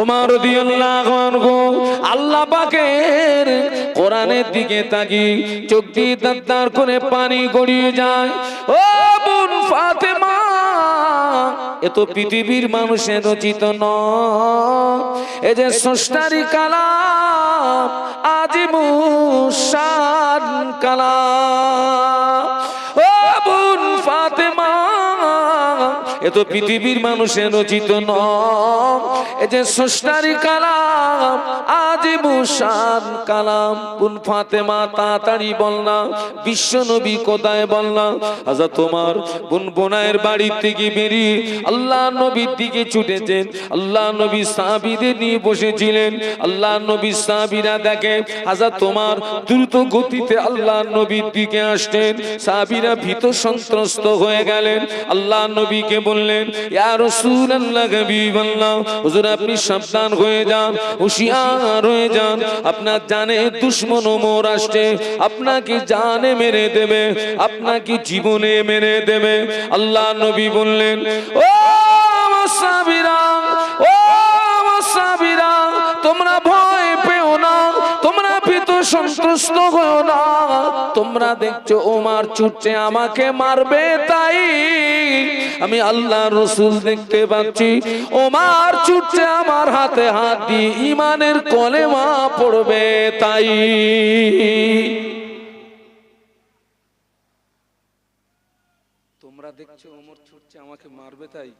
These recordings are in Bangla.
ওমর আল্লাহ পাকের কোরআনের দিকে তাকি চোখ দিয়ে দাঁত করে পানি গড়িয়ে যায়। ও বোন ফাতেমা, এ তো পৃথিবীর মানুষের রচিত নয়। এ যে স্রষ্টারি কালাম আজিমুসান কালাম। এ তো পৃথিবীর মানুষের রচিত নয় এ যে স্রষ্টারি কালাম আজিমুসান কালাম। বোন ফাতেমা তাড়াতাড়ি বললাম বিশ্ব নবী কোথায় বললাম আজা তোমার বোন বোনায়ের বাড়ির থেকে বেরিয়ে আল্লাহ নবীর দিকে ছুটেছেন। আল্লাহ নবী সাহাবীদের নিয়ে বসেছিলেন। আল্লাহ নবী সাহাবীরা দেখে আজা তোমার দ্রুত গতিতে আল্লাহ নবীর দিকে আসতেন। সাহাবীরা ভীত সন্ত্রস্ত হয়ে গেলেন। আল্লাহ নবীকে বললেন, ইয়া রাসূলুল্লাহ, হাবিবাল্লাহ, হুজুর আপনি সাবধান হয়ে যান, হুঁশিয়ার হয়ে যান। আপনার জানে দুশ্মন মোর আসছে, আপনাকে জানে মেরে দেবে, আপনাকে জীবনে মেরে দেবে। আল্লাহ নবী বললেন, ও সাহাবীরা ও সাহাবীরা, তোমরা ভয় সন্ত্রস্ত হও না। তোমরা দেখছ ওমার ছুটছে আমাকে মারবে তাই। আমি আল্লাহ রসুল দেখতে পাচ্ছি ওমার ছুটছে আমার হাতে হাত দিয়ে ইমানের কলেমা পড়বে তাই। তোমরা দেখছ ওমর ছুটছে আমাকে মারবে তাই।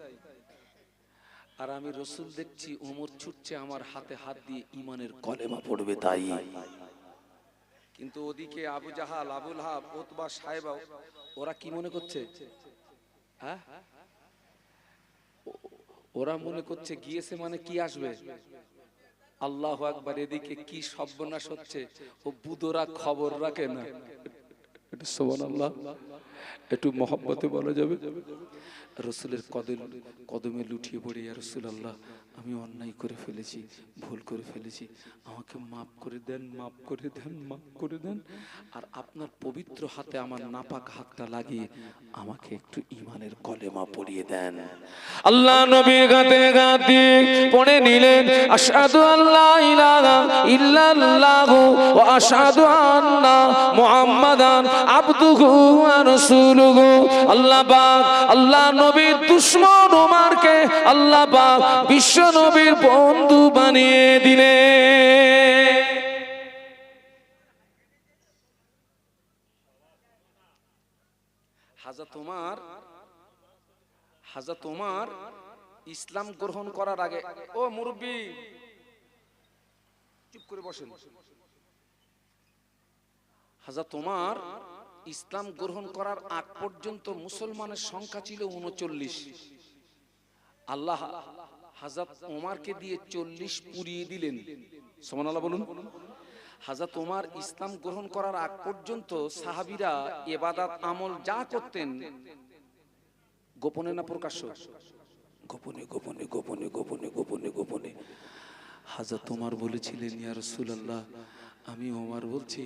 আর আমি রসুল দেখছি ওমর ছুটছে আমার হাতে হাত দিয়ে ইমানের কলেমা পড়বে তাই। কিন্তু ওদিকে Abu Jahal Abul Hab Utba সাহেবা ওরা কি মনে করছে? হ্যাঁ? ওরা মনে করছে গিয়েছে মানে কি আসবে? আল্লাহ আকবার এদিকে কি সর্বনাশ হচ্ছে? ও বুদোরা খবর রাখে না। একটু সোমান আল্লাহ একটু মহব্বতে বলা যাবে। রসুলের কদম কদমে লুটিয়ে পড়ে, ইয়া রসুল আল্লাহ আমি অন্যায় করে ফেলেছি, ভুল করে ফেলেছি। আমাকে মাফ করে দেন, মাফ করে দেন, মাফ করে দেন। আর আপনার পবিত্র হাতে আমার নাপাক হাতটা লাগিয়ে আমাকে একটু ইমানের কলেমা পড়িয়ে দেন। আল্লাহ নবীর গাতে গাতে পড়ে নিলেন, আশহাদু আল্লাহ ইলাহা ইল্লাল্লাহু ওয়া আশহাদু আন্না মুহাম্মাদান আবদুহু ওয়া রাসূলুহু। আল্লাহ পাক, আল্লাহ নবীর দুশমন ওমরকে আল্লাহ পাক বিশ্ব নবীর বন্ধু বানিয়ে দিলেন হাজা তোমার হাজা তোমার ইসলাম গ্রহণ করার আগে, ও মুরব্বী, চুপ করে বসেন। হাজা তোমার ইসলাম গ্রহণ করার আগ পর্যন্ত মুসলমানের সংখ্যা ছিল উনচল্লিশ। আল্লাহ হাজাত ওমারকে দিয়ে চল্লিশ পুরিয়ে দিলেন। সমান আল্লাহ বলুন। হাজাত ওমার ইসলাম গ্রহণ করার আগ পর্যন্ত সাহাবিরা এবাদাত আমল যা করতেন, গোপনে না প্রকাশ্য? গোপনে গোপনে গোপনে গোপনে গোপনে গোপনে। হাজা তোমার বলেছিলেন, ইয়া রাসূলুল্লাহ, আমি ওমর বলছি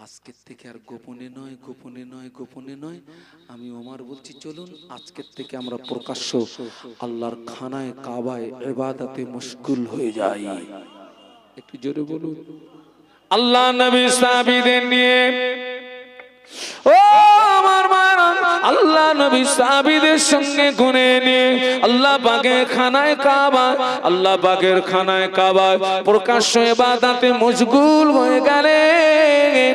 আজকের থেকে আর গোপনে নয় গোপনে নয় গোপনে নয়। আমি ওমার বলছি, চলুন আজকের থেকে আমরা প্রকাশ্য আল্লাহর খানায়, কাবায় এবাদাতে মুশকুল হয়ে যাই। একটু জোরে বলুন। আল্লাহ নবী সাহাবীদের নিয়ে। ও! আল্লাহ নবী সাহাবীদের সঙ্গে গুনে নিয়ে আল্লাহ বাগের খানায় কাবা আল্লাহ বাগের খানায় কাবা প্রকাশ্য ইবাদতে মশগুল হয়ে গেলেন।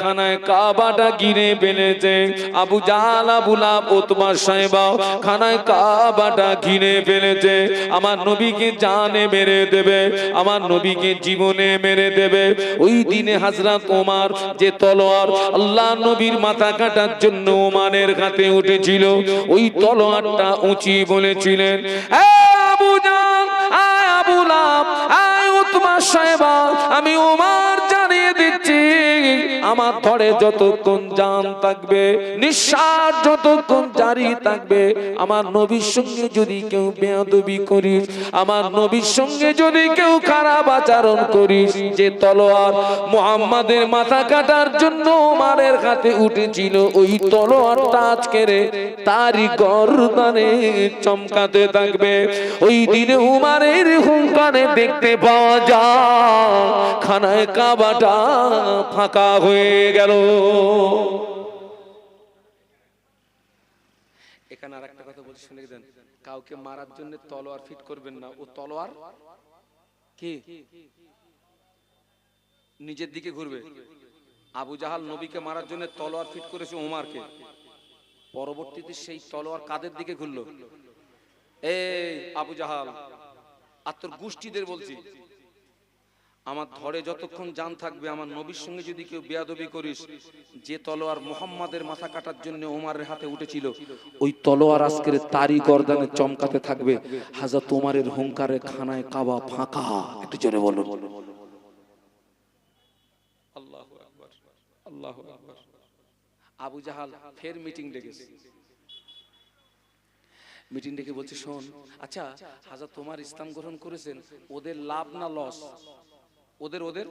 খানায় কাবাটা গিরে ফেলেছে। আবু জাহাল সাহেবা খানায় কাবাটা ফেলেছে। আমার নবীকে জানে মেরে দেবে, আমার নবীকে জীবনে মেরে দেবে। ওই দিনে হাজরাত ওমার যে তলোয়ার আল্লাহ নবীর মাথা কাটার জন্য ওমানের হাতে উঠেছিল, ওই তলোয়ারটা উঁচি বলেছিলেন "এ আবু জান আবু আয় উতমা সাহেবা আমি ওমার আমার ধরে যতক্ষণ জান থাকবে, নিঃশ্বাস যতক্ষণ জারি থাকবে, আমার নবীর সঙ্গে যদি কেউ বেয়াদবি করিস, আমার নবীর সঙ্গে যদি কেউ খারাপ আচরণ করিস, যে তলোয়ার মুহাম্মাদের মাথা কাটার জন্য ওমারের হাতে উঠেছিল, ওই তলোয়ারটা আজকে রে তারই গর্দানে চমকাতে থাকবে। ওই দিনে উমারের হুঙ্কারে দেখতে পাওয়া যায়, খানায় কাবাটা ফাঁকা হয়ে গেল। এখানে আর একটা কথা বলছি, শুনে দেন। কাউকে মারার জন্য তলোয়ার ফিট করবেন না। ও তলোয়ার কি? নিজের দিকে ঘুরবে। আবু জাহাল নবীকে মারার জন্য তলোয়ার ফিট করেছে ওমারকে পরবর্তীতে সেই তলোয়ার কাদের দিকে ঘুরলো? এই আবু জাহাল, আর তোর গোষ্ঠীদের বলছি। আমার ধরে যতক্ষণ জান থাকবে, আমার নবীর সঙ্গে যদি কেউ বেয়াদবি করিস, যে তলোয়ার মোহাম্মদের মাথা কাটার জন্য ওমারের হাতে উঠেছিল, ওই তলোয়ার আজকের তারি গর্দানে চমকাতে থাকবে। হাজার তোমারের হুঙ্কারে খানায় কাবা ফাঁকা। একটু জোরে আকবার আবু জাহাল ফের মিটিং ডেকেছে মিটিং ডেকে বলছে, শোন আচ্ছা হাজার তোমার ইসলাম গ্রহণ করেছেন, ওদের লাভ না লস? ওদের ওদের,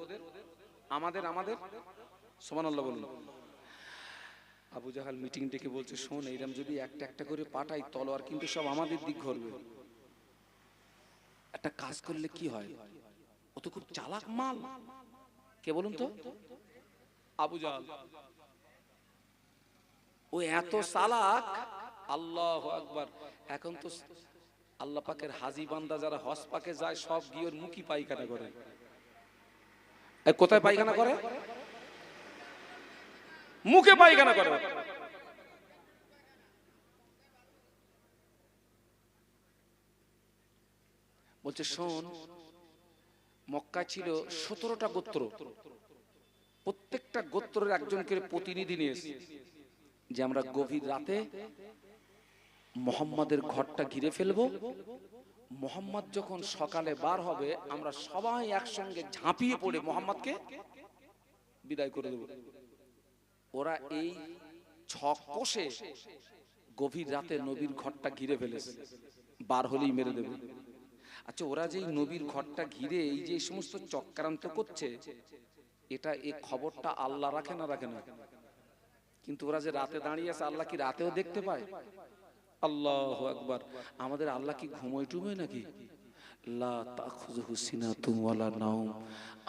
আমাদের আমাদের সমান আল্লাহ বলুন। আবু জাহাল মিটিং ডেকে বলছে, শোন এইরকম যদি একটা একটা করে পাঠাই তলোয়ার কিন্তু সব আমাদের দিক ঘরবে একটা কাজ করলে কি হয়? ও তো খুব চালাক মাল। কে বলুন তো? আবু জাহাল। ও এত চালাক, আল্লাহ আকবার। এখন তো আল্লাহ পাকের হাজি বান্দা যারা হজ পাকে যায়, সব গিয়ে মুখি পায়খানা করে। কোথায় পায়খানা করে? মুখে পায়খানা করে। বলছে, শোন মক্কা ছিল সতেরোটা গোত্র। প্রত্যেকটা গোত্রের একজন করে প্রতিনিধি নিয়েছে যে আমরা গভীর রাতে মোহাম্মদের ঘরটা ঘিরে ফেলব মোহাম্মদ যখন সকালে বার হবে, আমরা সবাই একসঙ্গে ঝাঁপিয়ে পড়ে মোহাম্মদকে বিদায় করে দেব। ওরা এই ছক কষে গভীর রাতে নবীর ঘরটা ঘিরে ফেলেছে। বার হলেই মেরে দেবে। আচ্ছা ওরা যে নবীর ঘরটা ঘিরে এই যে সমস্ত চক্রান্ত করছে, এটা এই খবরটা আল্লাহ রাখে না রাখে না? কিন্তু ওরা যে রাতে দাঁড়িয়ে আছে, আল্লাহ কি রাতেও দেখতে পায়? আল্লাহ আকবার। আমাদের আল্লাহ কি ঘুমোয় টুমোয় নাকি?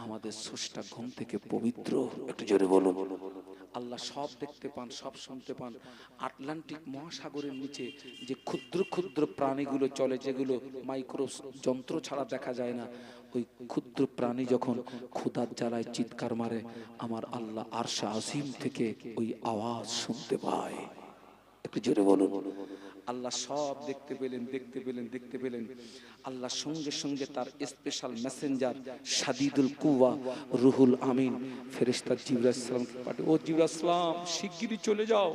আমাদের স্রষ্টা ঘুম থেকে পবিত্র। একটু জোরে বলুন। আল্লাহ সব দেখতে পান সব শুনতে পান। আটলান্টিক মহাসাগরের নিচে যে ক্ষুদ্র ক্ষুদ্র প্রাণীগুলো চলে যেগুলো মাইক্রো যন্ত্র ছাড়া দেখা যায় না। ওই ক্ষুদ্র প্রাণী যখন ক্ষুধার জ্বালায় চিৎকার মারে আমার আল্লাহ আরশা আজিম থেকে ওই আওয়াজ শুনতে পায়। একটু জোরে বলুন আল্লাহ সব দেখতে পেলেন দেখতে পেলেন দেখতে পেলেন। আল্লাহ সঙ্গে সঙ্গে তার স্পেশাল মেসেঞ্জার সাদিদুল কুয়া রুহুল আমিন ফেরেশতা জিবরাইল সালামকে পাঠিয়ে ও জিবরাইল সালাম শিগগিরই চলে যাও।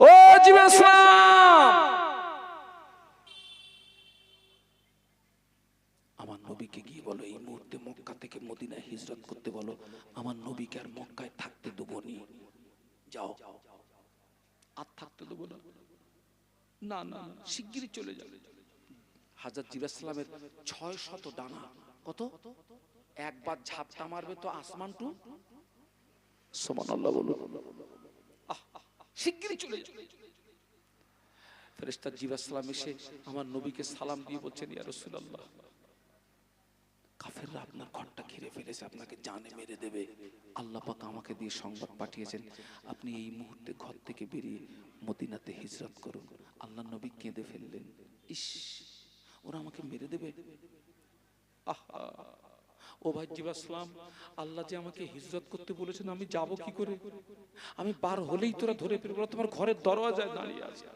ও জিবরাইল সালাম। আমার নবীকে গিয়ে বলো এই মুহূর্তে মক্কা থেকে মদিনায় হিজরত করতে বলো। আমার নবীকে আর মক্কায় থাকতে দেবো নি। যাও। আর থাকতে দেবো না। না না শিগগিরই চলে যাবে। হাজার জিরাসলামের ছয় শত ডানা, কত? একবার ঝাপটা মারবে তো আসমান টু? সমান চলে যাবে। ফেরেশতা জিরাসলাম এসে আমার নবীকে সালাম দিয়ে বলছেন, ইয়া কাফেররা আপনার ঘরটা ঘিরে ফেলেছে, আপনাকে জানে মেরে দেবে। আল্লাহ পাক আমাকে দিয়ে সংবাদ পাঠিয়েছেন, আপনি এই মুহূর্তে ঘর থেকে বেরিয়ে মদিনাতে হিজরত করুন। আল্লাহ নবী কেঁদে ফেললেন। ইস, ওরা আমাকে মেরে দেবে? ও ভাই জিবাসলাম আল্লাহ যে আমাকে হিজরত করতে বলেছেন, আমি যাব কি করে? আমি বার হলেই তোরা ধরে ফেলব তোমার ঘরের দরওয়াজায় দাঁড়িয়ে আছে।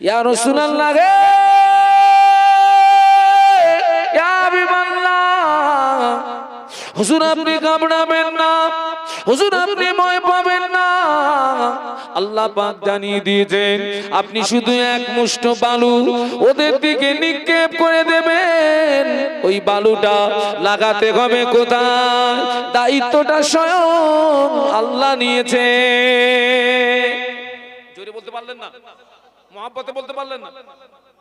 ইয়া রাসূলুল্লাহ রে ইয়া হাবিবাল্লাহ! হুজুর আপনি ঘাবড়াবেন না। হুজুর, আপনি ভয় পাবেন না। আল্লাহ পাক জানিয়ে দিয়েছেন, আপনি শুধু এক মুষ্ঠ বালু ওদের দিকে নিক্ষেপ করে দেবেন। ওই বালুটা লাগাতে হবে কোথায়? দায়িত্বটা স্বয়ং আল্লাহ নিয়েছে। জোরে বলতে পারলেন না? মহাব্বতে বলতে পারলেন না?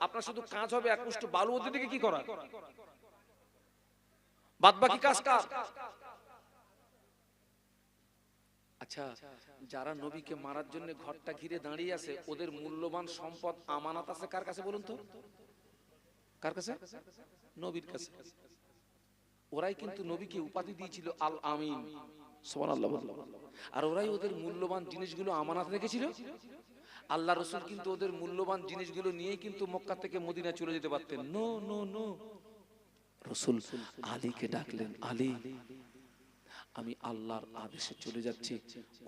আপনার শুধু কাজ হবে এক মুষ্টি বালু ওদের দিকে কি করা বাদ বাকি কাজ কার? আচ্ছা যারা নবীকে মারার জন্য ঘরটা ঘিরে দাঁড়িয়ে আছে, ওদের মূল্যবান সম্পদ আমানত আছে কার কাছে বলুন তো? কার কাছে? নবীর কাছে। ওরাই কিন্তু নবীকে উপাধি দিয়েছিল আল আমিন। আর ওরাই ওদের মূল্যবান জিনিসগুলো আমানত রেখেছিল? আল্লাহ রসুল কিন্তু ওদের মূল্যবান জিনিসগুলো নিয়ে কিন্তু মক্কা থেকে মদিনা চলে যেতে পারতেন। No no no. রসুল আলীকে ডাকলেন, আলী আমি আল্লাহর আদেশে চলে যাচ্ছি।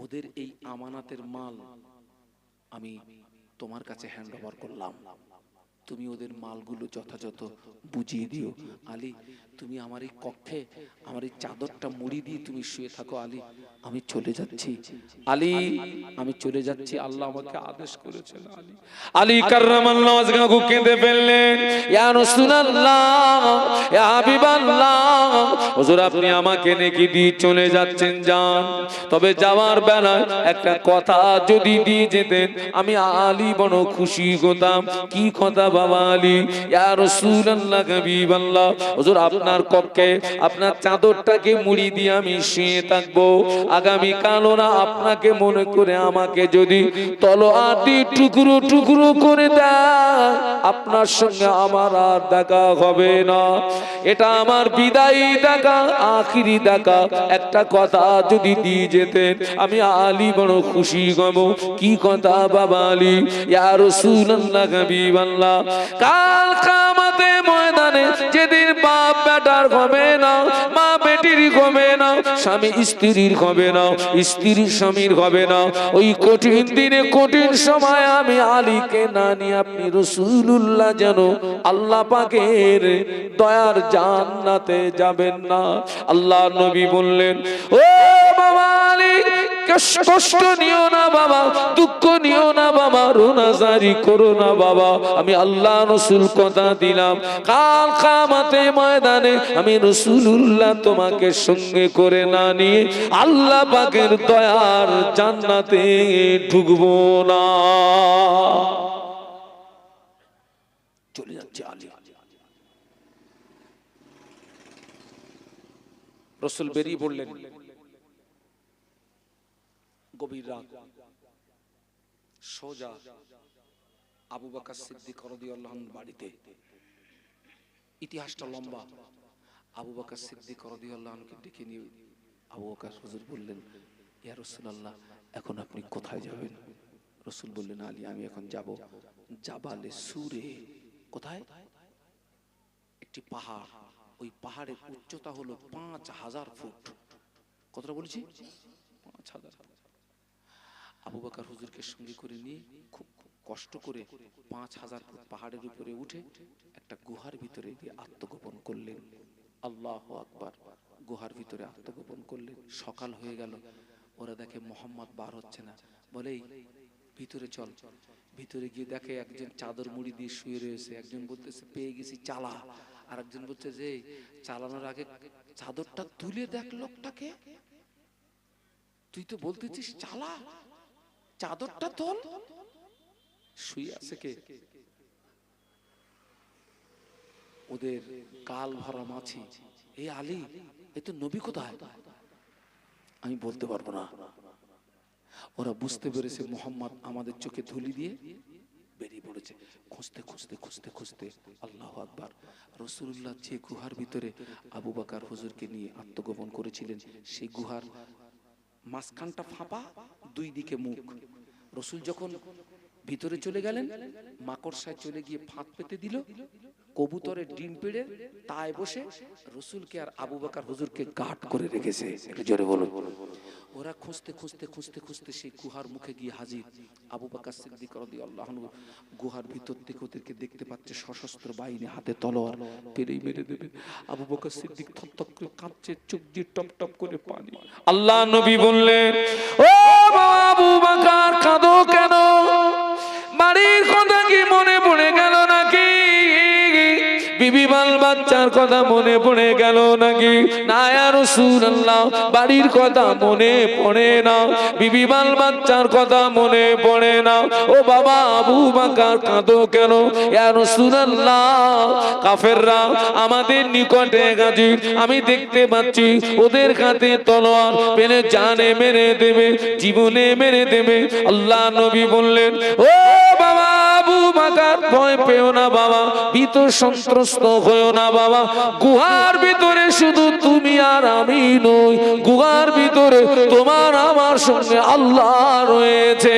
ওদের এই আমানাতের মাল আমি তোমার কাছে হ্যান্ড ওভার করলাম। তুমি ওদের মালগুলো যথাযথ বুঝিয়ে দিও। আলী, তুমি আমার এই কক্ষে, আমার এই চাদরটা মুড়ি দিয়ে তুমি শুয়ে থাকো, আলী। আমি চলে যাচ্ছি। আলী, আমি চলে যাচ্ছি। আল্লাহ আমাকে আদেশ করেছেন, আলী। আলী কার্রামাল্লাহ কেঁদে ফেললেন। ইয়া রাসূলুল্লাহ, ইয়া হাবিবাল্লাহ, হুজুর আপনি আমাকে নেকি দিয়ে চলে যাচ্ছেন, যান। তবে যাওয়ার বেলায় একটা কথা যদি দিয়ে যেতেন, আমি আলী বড় খুশি হতাম। কি কথা বাবা আলী, ইয়া হাবিবাল্লাহ। হুজুর, আপনার কক্ষে আপনার চাদরটাকে মুড়ি দিয়ে আমি শুয়ে থাকব। আগামী কাল ওরা আপনাকে মনে করে আমাকে যদি তলোয়ারটি টুকরো টুকরো করে দেয়, আপনার সঙ্গে আমার আর দেখা হবে না। এটা আমার বিদায়ী দেখা, আখিরি দেখা। একটা কথা যদি দিয়ে যেতেন, আমি আলী বড় খুশি গম কি কথা বাবা আলী? ইয়া রাসূলুল্লাহ, হাবিবাল্লাহ। কাল কামাতে ময়দানে যেদিন বাপ বেটার ঘমে না মা বেটির না স্বামী স্ত্রীর হবে না, স্ত্রীর স্বামীর হবে না। ওই কঠিন দিনে, কঠিন সময় আমি আলীকে না নিয়ে আপনি রসুল্লাহ যেন আল্লাহ পাকের দয়ার জান্নাতে যাবেন না। আল্লাহ নবী বললেন, ও বাবা আলী কষ্ট নিও না বাবা, দুঃখ নিও না বাবা, রোনাজারি করো না বাবা। আমি আল্লাহ রসুল কথা দিলাম। কাল কামাতে ময়দানে আমি রসুল্লাহ তোমাকে সঙ্গে করে না নিয়ে আল্লাহ পাকের দয়ার জান্নাতে ঢুকবো না। চলে যাচ্ছে আলী। রসুল বেরিয়ে পড়লেন। গভীর সোজা আবু বাকার সিদ্দিক বাড়িতে। ইতিহাসটা লম্বা। আবু বাকার সিদ্দিক রাদিয়াল্লাহু আনহুকে ডেকে নিয়ে আবু বাকার হুজুর বললেন, ইয়া রাসূলুল্লাহ, এখন আপনি কোথায় যাবেন? রসুল বললেন, আলী, আমি এখন যাব জাবালে সুরে। কোথায়? একটি পাহাড়। ওই পাহাড়ের উচ্চতা হলো পাঁচ হাজার ফুট। কতটা বলেছি? পাঁচ হাজার। আবু বাকার হুজুরকে সঙ্গে করে নিয়ে খুব কষ্ট করে পাঁচ হাজার ফুট পাহাড়ের উপরে উঠে একটা গুহার ভিতরে গিয়ে আত্মগোপন করলেন। আল্লাহ আকবার। গুহার ভিতরে আত্মগোপন করলেন সকাল হয়ে গেল। ওরা দেখে মোহাম্মদ বার হচ্ছে না। বলেই ভিতরে চল। ভিতরে গিয়ে দেখে একজন চাদর মুড়ি দিয়ে শুয়ে রয়েছে। একজন বলতেছে, পেয়ে গেছি চালা। আর একজন বলছে যে, চালানোর আগে চাদরটা তুলে দেখ লোকটাকে। তুই তো বলতেছিস চালা। চাদরটা তোল। শুয়ে আছে কে? ওদের কাল ভরা মাছি এই আলী এ তো নবী কোথায়? আমি বলতে পারব না। ওরা বুঝতে পেরেছে মোহাম্মদ আমাদের চোখে ধুলি দিয়ে বেরিয়ে পড়েছে। খুঁজতে খুঁজতে খুঁজতে খুঁজতে আল্লাহ আকবার। রসুল্লাহ যে গুহার ভিতরে আবু বাকার হুজুরকে নিয়ে আত্মগোপন করেছিলেন, সেই গুহার মাঝখানটা ফাঁপা, দুই দিকে মুখ। রসুল যখন ভিতরে চলে গেলেন, মাকড়সায় চলে গিয়ে ফাঁক পেতে দিল কবুতরের ডিম পেড়ে তাই বসে রসুলকে আর আবু বাকার হুজুরকে গাট করে রেখেছে। জোরে বলুন। ওরা খুঁজতে খুঁজতে খুঁজতে খুঁজতে সেই গুহার মুখে গিয়ে হাজির। আবু বাকার সিদ্দিক রাদিয়াল্লাহু আনহু গুহার ভিতর থেকে ওদেরকে দেখতে পাচ্ছে সশস্ত্র বাহিনী হাতে তলোয়ার পেরেই মেরে দেবে। আবু বাকার সিদ্দিক থকথক করে কাঁপছে চোখ দিয়ে টপ টপ করে পানি। আল্লাহ নবী বললেন, ও বাবু বাকার, কাঁদো কেন? বাড়ির বিবি বাল বাচ্চার কথা মনে পড়ে গেল নাকি? না রসুল্লাহ বাড়ির কথা মনে পড়ে না। বিবি বাল বাচ্চার কথা মনে পড়ে না। ও বাবা, আবু বাকার কাঁদো কেন? রসুল্লাহ কাফেররা আমাদের নিকটে গাছি আমি দেখতে পাচ্ছি ওদের কাছে তলোয়ার পেলে জানে মেরে দেবে, জীবনে মেরে দেবে। আল্লাহ নবী বললেন, ও বাকার ভয় পেও না বাবা, ভীত সন্ত্রস্ত হয়েও না বাবা। গুহার ভিতরে শুধু তুমি আর আমি নই, গুহার ভিতরে তোমার আমার সঙ্গে আল্লাহ রয়েছে।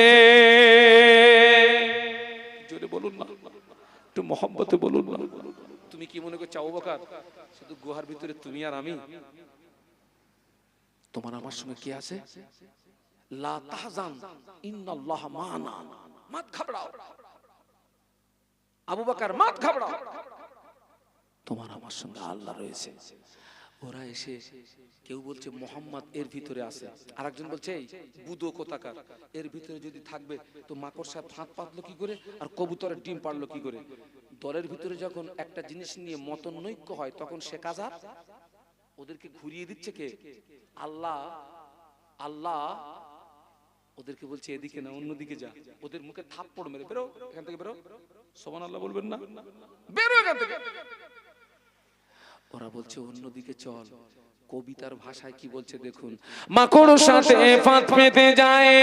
কি মনে আছে? মানা। মাত ঘাবড়াও। আবু বকর মাত ঘাবড়াও। তোমার আমার সঙ্গে আল্লাহ রয়েছে। ওরা এসে কেউ বলছে মোহাম্মদ এর ভিতরে আছে। আরেকজন বলছে, এই বুদো কোথাকার? এর ভিতরে যদি থাকবে তো মাকড় সাহেব ফাঁদ পাতলো কি করে? আর কবুতরের ডিম পারল কি করে? দলের ভিতরে যখন একটা জিনিস নিয়ে মতনৈক্য হয়, তখন সে কাজা ওদেরকে ঘুরিয়ে দিচ্ছে কে? আল্লাহ আল্লাহ ওদেরকে বলছে, এদিকে না অন্যদিকে যা। ওদের মুখে থাপ্পড় মেরে, বেরো, এখান থেকে বেরো। সোমান আল্লাহ বলবেন না? বেরো এখান থেকে। ওরা বলছে, অন্যদিকে চল। কবিতার ভাষায় কি বলছে দেখুন। মাকড় সাথে ফাঁদ পেতে যায়,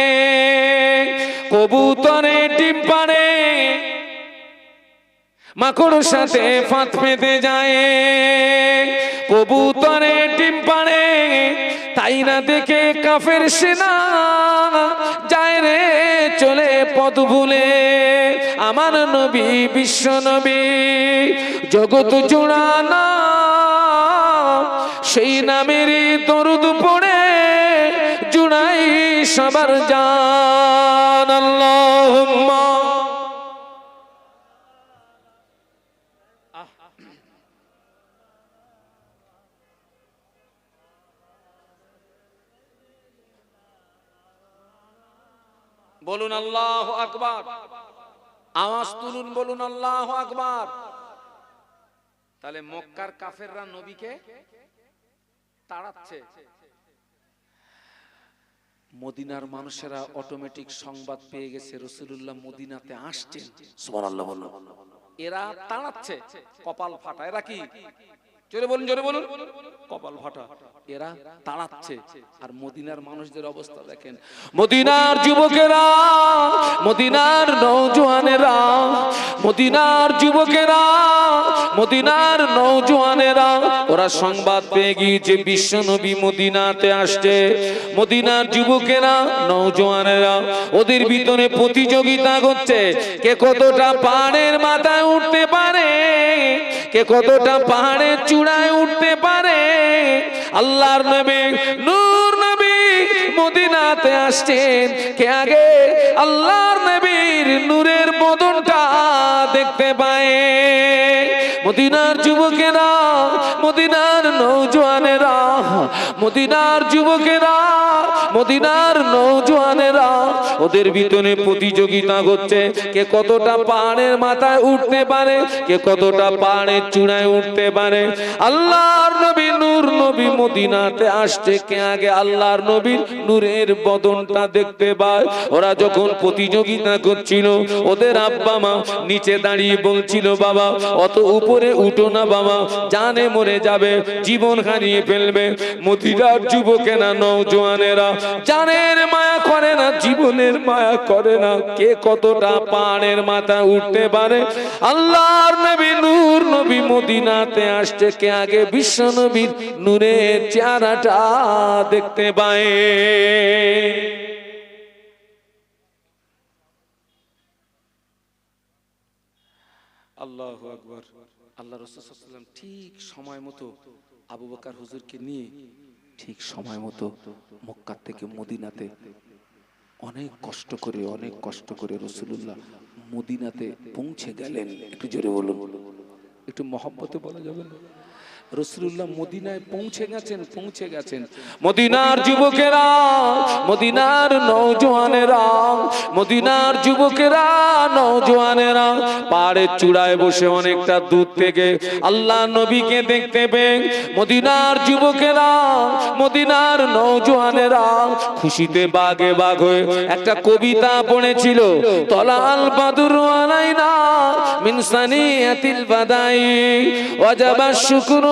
কবুতরে ডিম পারে মাকড় সাথে ফাঁদ পেতে যায়, কবুতরে ডিম পারে তাই না দেখে কাফের সেনা যায় রে চলে পদ ভুলে। আমার নবী, বিশ্ব নবী, জগৎ জোড়ানা সেই নামেরই তরুদ পড়ে, জুড়াই সবার জান। বলুন আল্লাহ আকবার। আওয়াজ তুলুন বলুন আল্লাহ আকবার। তাহলে মক্কার কাফেররা নবীকে তাড়াচ্ছে। মদিনার মানুষেরা অটোমেটিক সংবাদ পেয়ে গেছে রসুল্লাহ মদিনাতে আসছেন। এরা তাড়াচ্ছে কপাল ফাটা। এরা কি? জোরে বলুন জোরে বলুন। কপাল ফাটা। এরা তাড়াচ্ছে। আর মদিনার মানুষদের অবস্থা দেখেন। মদিনার যুবকেরা, মদিনার নৌজওয়ানেরা মদিনার যুবকেরা, মদিনার নৌজওয়ানেরা ওরা সংবাদ পেয়ে গিয়েছে বিশ্বনবী মদিনাতে আসছে। মদিনার যুবকেরা নৌজওয়ানেরা ওদের ভিতরে প্রতিযোগিতা করছে কে কতটা পাহাড়ের মাথায় উঠতে পারে? কে কতটা পাহাড়ে চূড়ায় উঠতে পারে? আল্লাহর নবী, নূর নবী মদিনাতে আসছেন। কে আগে? আল্লাহর নবীর নূরের বদনটা দেখতে পায়। মদিনার যুবকেরা, মদিনার নৌজওয়ানেরা মদিনার যুবকেরা, মদিনার নৌজওয়ানেরা ওদের ভিতরে প্রতিযোগিতা করছে। কে কতটা পাহাড়ের মাথায় উঠতে পারে, কে কতটা পাহাড়ের চূড়ায় উঠতে পারে। আল্লাহর নবী নূর নবী মদিনাতে আসছে। কে আগে আল্লাহর নবীর নূরের বদনটা দেখতে পায়? ওরা যখন প্রতিযোগিতা করছিল, ওদের আব্বা মা নিচে দাঁড়িয়ে বলছিল, বাবা, অত উপরে উঠো না বাবা, জানে মরে যাবে, জীবন হারিয়ে ফেলবে। মদিনার যুবকেরা নৌজওয়ানেরা জানের মায়া করে না, জীবনের মায়া করে না। কে কতটা পাহাড়ের মাথা উঠতে পারে? আল্লাহর নবী নূর, নবী মদিনাতে আসছে। কে আগে বিশ্ব নবীর নূরের চেহারাটা দেখতে পায়? আল্লাহ আল্লাহ রসুলাম ঠিক সময় মতো আবু বকার হুজুরকে নিয়ে ঠিক সময় মতো মক্কা থেকে মদিনাতে অনেক কষ্ট করে, অনেক কষ্ট করে রসুল্লাহ মদিনাতে পৌঁছে গেলেন। একটু জোরে বলুন। একটু মহব্বতে বলা যাবে না? রসুল্লাহ মদিনায় পৌঁছে গেছেন পৌঁছে গেছেন। মদিনার যুবকেরা মদিনার নৌজওয়ানেরা মদিনার যুবকেরা নৌজওয়ানেরা পাড়ের চূড়ায় বসে অনেকটা দূর থেকে আল্লাহ নবীকে দেখতে পেয়ে মদিনার যুবকেরা মদিনার নৌজওয়ানেরা খুশিতে বাগে বাগ হয়ে একটা কবিতা পড়েছিল তলাল বাদুর আলাইনা মিন সানিয়াতিল বাদাই ওয়াজাবা শুকরু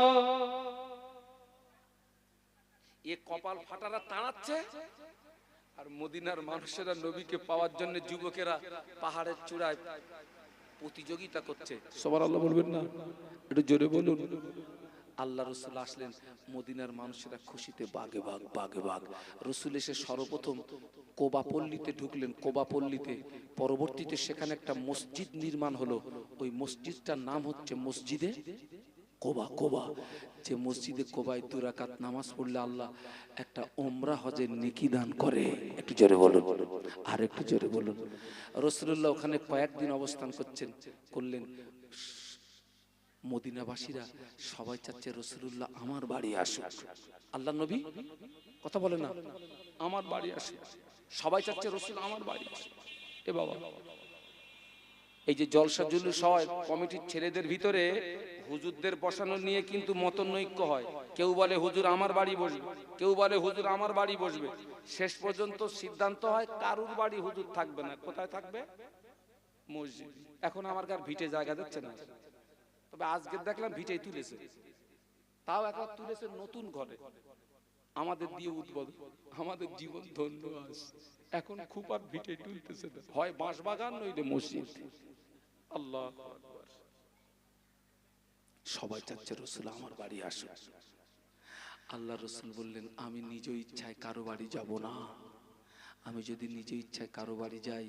কপাল ফাটারা তাড়াচ্ছে। আর মদিনার মানুষেরা নবীকে পাওয়ার জন্য যুবকেরা পাহাড়ের চূড়ায় প্রতিযোগিতা করছে। সবার আল্লাহ বলবেন না? একটু জোরে বলুন। আল্লাহ রসুল আসলেন মদিনার মানুষেরা খুশিতে বাগে বাগ বাগে বাগ। রসুল এসে সর্বপ্রথম কোবাপল্লীতে ঢুকলেন। কোবাপল্লীতে পরবর্তীতে সেখানে একটা মসজিদ নির্মাণ হলো। ওই মসজিদটার নাম হচ্ছে মসজিদে কোবা কোবা। যে মসজিদে কোবায় দুরাকাত নামাজ পড়লে আল্লাহ একটা ওমরা হজের নেকি দান করে। একটু জোরে বলুন। আর একটু জোরে বলুন। রসুল্লাহ ওখানে কয়েকদিন অবস্থান করছেন, করলেন, মদিনাবাসীরা সবাই চাচ্ছে রসুল্লাহ আমার বাড়ি আসুক। আল্লাহ নবী কথা বলে না? আমার বাড়ি আসে সবাই চাচ্ছে রসুল আমার বাড়ি আসুক। এ বাবা। এই যে জলসা জুলুস হয়, কমিটির ছেলেদের ভিতরে হুজুরদের বসানো নিয়ে কিন্তু মতনৈক্য হয়। কেউ বলে, হুজুর আমার বাড়ি বসবে। কেউ বলে, হুজুর আমার বাড়ি বসবে। শেষ পর্যন্ত সিদ্ধান্ত হয়, কারুর বাড়ি হুজুর থাকবে না। কোথায় থাকবে? মসজিদ। এখন আমার কার ভিটে জায়গা দিচ্ছে না? তবে আজকে দেখলাম ভিটেই তুলেছে। তাও একবার তুলেছে নতুন ঘরে। আমাদের দিয়ে উদ্বোধন আমাদের জীবন ধন্য এখন খুব আর ভিটে তুলতেছে না। হয় বাঁশ বাগান নইলে মসজিদ? আল্লাহ সবাই চাচ্ছে রসুল আমার বাড়ি আসুক। আল্লাহ রসুল বললেন আমি নিজ ইচ্ছায় কারও বাড়ি যাব না। আমি যদি নিজ ইচ্ছায় কারও বাড়ি যাই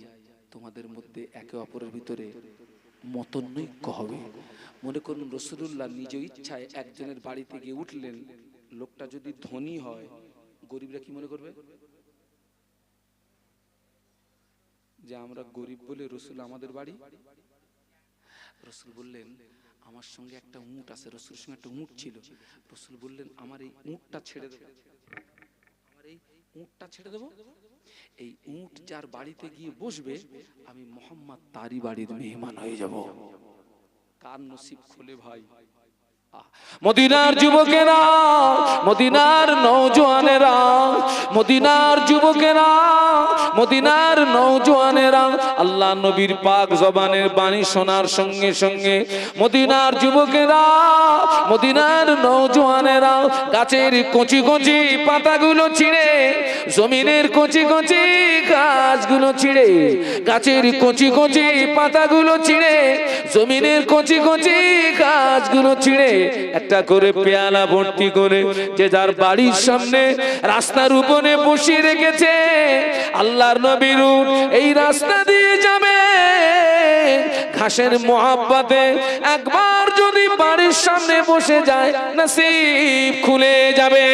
তোমাদের মধ্যে একে অপরের ভিতরে মতনৈক্য হবে। মনে করুন রসুল্লাহ নিজ ইচ্ছায় একজনের বাড়িতে গিয়ে উঠলেন লোকটা যদি ধনী হয়, গরিবরা কি মনে করবে? যে আমরা গরিব বলে রসুল আমাদের বাড়ি? রসুল বললেন, আমার সঙ্গে একটা উঁট আছে। রসুলের সঙ্গে একটা উঁট ছিল। রসুল বললেন, আমার এই উঁটটা ছেড়ে দেবো। আমার এই উঁটটা ছেড়ে দেবো? এই উঁট যার বাড়িতে গিয়ে বসবে, আমি মোহাম্মদ তারি বাড়ির মেহমান হয়ে যাব। কার নসিব খুলে ভাই? মদিনার যুবকেরা, মদিনার নৌজোয়ানেরা, মদিনার যুবকেরা, মদিনার নৌজোয়ানেরা, আল্লাহ নবীর পাক জবানের বাণী শোনার সঙ্গে সঙ্গে মদিনার যুবকেরা, মদিনার নৌজওয়ানেরা গাছের কচি কচি পাতাগুলো ছিঁড়ে জমিনের কচি কচি গাছগুলো ছিঁড়ে, গাছের কচি কচি পাতাগুলো ছিঁড়ে, জমিনের কচি কচি গাছগুলো ছিঁড়ে, একটা করে পেয়ালা ভর্তি করে যে যার বাড়ির সামনে রাস্তার উপরে বসিয়ে রেখেছে, আল্লাহর নবীর এই রাস্তা দিয়ে যাবে। ঘাসের মোহাব্বতে একবার যদি বাড়ির সামনে বসে যায়, নসিব খুলে যাবে।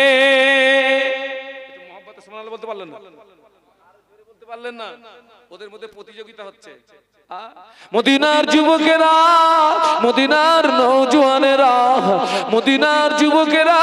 বলতে পারলেন না। পারলেন না ওদের মধ্যে প্রতিযোগিতা হচ্ছে? মদিনার যুবকেরা, মদিনার নৌজওয়ানেরা মদিনার যুবকেরা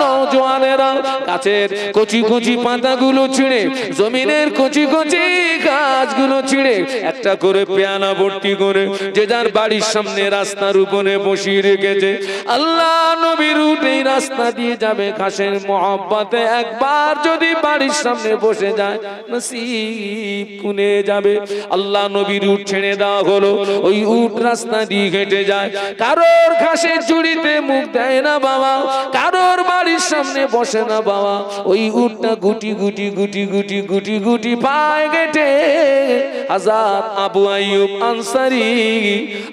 নৌজওয়ানেরা গাছের কচি কচি পাতাগুলো ছিঁড়ে, জমিনের কচি কচি গাছগুলো ছিঁড়ে, একটা করে পেয়ালা ভর্তি করে যে যার বাড়ির সামনে রাস্তার উপরে বসিয়ে রেখেছে। আল্লাহ নবীর উঠে রাস্তা দিয়ে যাবে ঘাসের মহব্বতে। একবার যদি বাড়ির সামনে বসে যায়, নসিব কুনে যাবে। আল্লাহ নবীর উঠ ছেড়ে দেওয়া হলো ওই উট রাস্তা দিয়ে হেঁটে যায়। কারোর ঘাসে চুড়িতে মুখ দেয় না বাবা। কারোর বাড়ির সামনে বসে না বাবা। ওই উটটা গুটি গুটি গুটি গুটি গুটি গুটি পায় গেটে আজাদ আবু আইয়ুব আনসারি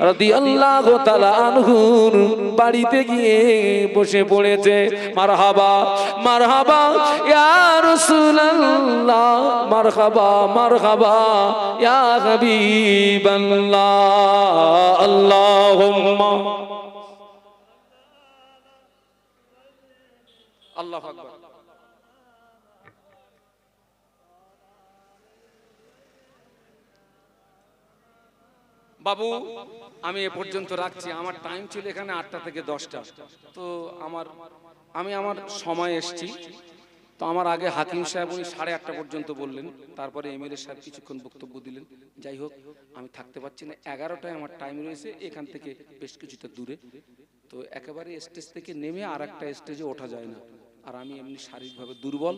রাদিয়াল্লাহু তাআলা আনহুর বাড়িতে গিয়ে বসে পড়েছে। মারহাবা মারহাবা, ইয়া রাসূলুল্লাহ, মারহাবা মারহাবা, ইয়া হাবিবাল্লাহ, আল্লাহুম্মা। আল্লাহ আকবার। বাবু, আমি এ পর্যন্ত রাখছি। আমার টাইম ছিল এখানে আটটা থেকে দশটা। তো আমার, আমি আমার সময় এসছি। তো আমার আগে হাকিম সাহেব উনি সাড়ে আটটা পর্যন্ত বললেন। তারপরে এমএলএ সাহেব কিছুক্ষণ বক্তব্য দিলেন। যাই হোক, আমি থাকতে পারছি না। এগারোটায় আমার টাইম রয়েছে। এখান থেকে বেশ কিছুটা দূরে। তো একেবারে স্টেজ থেকে নেমে আর একটা স্টেজে ওঠা যায় না। আর আমি এমনি শারীরিকভাবে দুর্বল।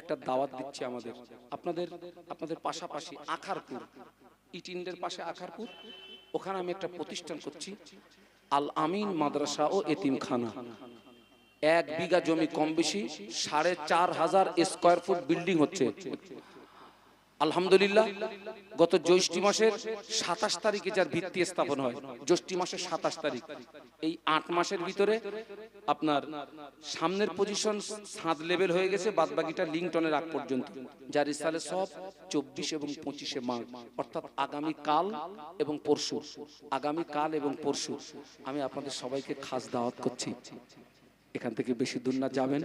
একটা দাওয়াত দিচ্ছি আমাদের। আপনাদের আপনাদের পাশাপাশি আখারপুর। ইটিন্ডের পাশে আখারপুর। ওখানে আমি একটা প্রতিষ্ঠান করছি, আল আমিন মাদ্রাসা ও এতিমখানা। এক বিঘা জমি কম বেশি, সাড়ে চার হাজার স্কোয়ার ফুট বিল্ডিং হচ্ছে। আলহামদুলিল্লাহ, গত জ্যৈষ্ঠ মাসের সাতাশ তারিখে যার ভিত্তি স্থাপন হয়, জ্যৈষ্ঠ মাসের সাতাশ তারিখ। এই আট মাসের ভিতরে আপনার সামনের পজিশন সাত লেভেল হয়ে গেছে বাদ বাকিটা লিঙ্কটনের আগ পর্যন্ত, যার ইসালে সব চব্বিশ এবং পঁচিশে মাঘ অর্থাৎ আগামী কাল এবং পরশু, আগামী কাল এবং পরশু। আমি আপনাদের সবাইকে খাস দাওয়াত করছি। এখান থেকে বেশি দূর না যাবেন।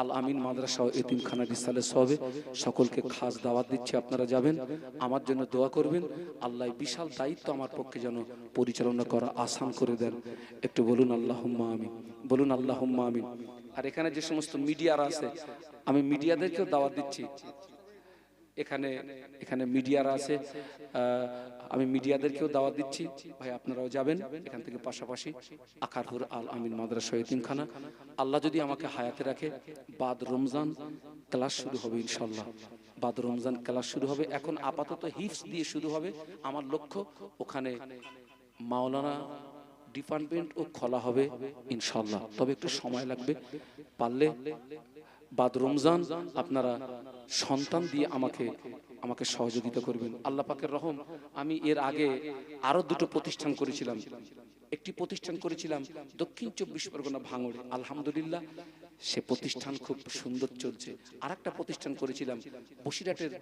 আল আমিন মাদ্রাসা ও এতিমখানা রিসালে সবে সকলকে খাস দাওয়াত দিচ্ছি, আপনারা যাবেন। আমার জন্য দোয়া করবেন। আল্লাহ বিশাল দায়িত্ব আমার পক্ষে যেন পরিচালনা করা আসান করে দেন। একটু বলুন আল্লাহ আমিন। বলুন আল্লাহ আমিন। আর এখানে যে সমস্ত মিডিয়ারা আছে, আমি মিডিয়াদেরকেও দাওয়াত দিচ্ছি। এখানে এখানে মিডিয়ারা আছে আমি মিডিয়াদেরকেও দাওয়াত দিচ্ছি। ভাই, আপনারাও যাবেন। এখান থেকে পাশাপাশি আকারহুর আল আমিন মাদ্রাসা এতিমখানা। আল্লাহ যদি আমাকে হায়াতে রাখে, বাদ রমজান ক্লাস শুরু হবে ইনশাল্লাহ বাদ রমজান ক্লাস শুরু হবে। এখন আপাতত হিফস দিয়ে শুরু হবে। আমার লক্ষ্য, ওখানে মাওলানা ডিপার্টমেন্ট ও খোলা হবে ইনশাল্লাহ তবে একটু সময় লাগবে। পারলে বাদ রমজান আপনারা সন্তান দিয়ে আমাকে আমাকে সহযোগিতা করবেন। আল্লাহ পাকের রহম, আমি এর আগে আরও দুটো প্রতিষ্ঠান করেছিলাম। একটি প্রতিষ্ঠান করেছিলাম দক্ষিণ চব্বিশ পরগনা ভাঙড়ে। আলহামদুলিল্লাহ, সে প্রতিষ্ঠান খুব সুন্দর চলছে। আর একটা প্রতিষ্ঠান করেছিলাম বসিরহাটের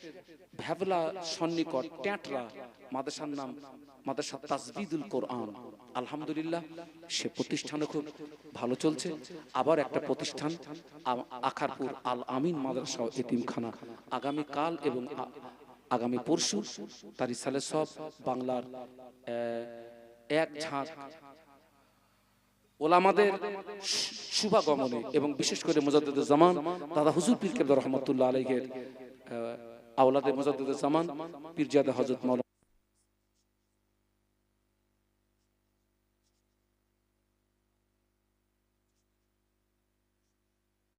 ভ্যাবলা সন্নিকট, ট্যাঁটরা, মাদ্রাসার নাম মাদ্রাসা তাজবিদুল কোরআন। আলহামদুলিল্লাহ সে প্রতিষ্ঠানও খুব ভালো চলছে। আবার একটা প্রতিষ্ঠান আখারপুর আল আমিন মাদ্রাসা এতিমখানা। আগামী কাল এবং আগামী পরশু তার ইসালে সব বাংলার এক ঝাঁক ওলামাদের শুভাগমনে এবং বিশেষ করে মুজাদ্দুদ জামান দাদা হুজুর পীর কেবলা রহমতুল্লাহ আলাইহের আওলাদে মুজাদ্দুদ জামান পীরজাদা হজরত